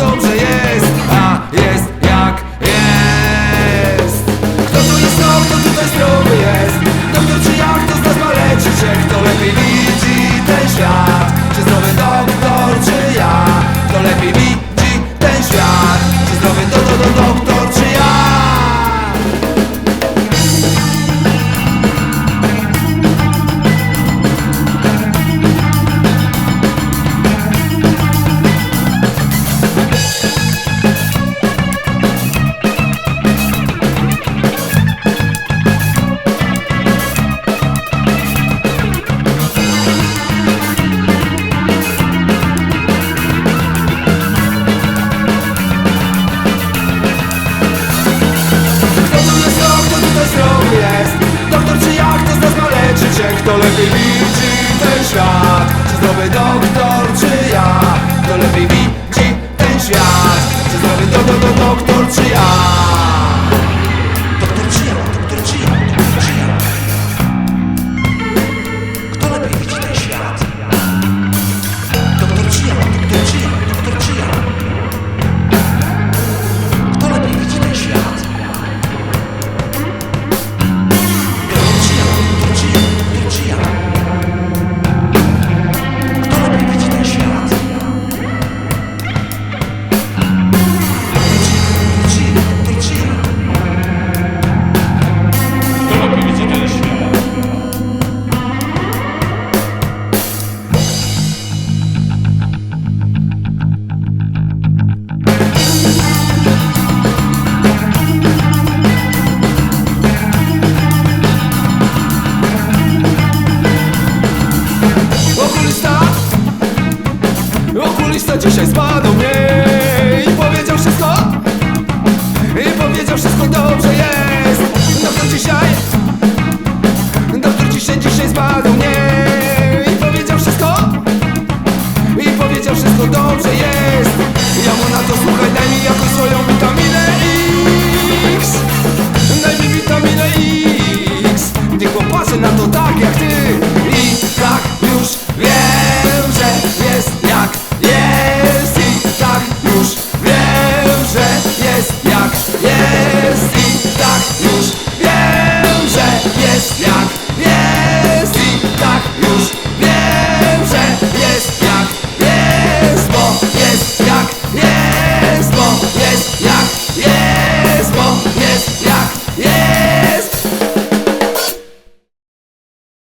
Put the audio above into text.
dobrze jest Okulista dzisiaj zbadał mnie I powiedział wszystko. I powiedział wszystko dobrze jest. Doktor dzisiaj Doktor dzisiaj dzisiaj zbadał mnie I powiedział wszystko. I powiedział wszystko dobrze jest. Yeah.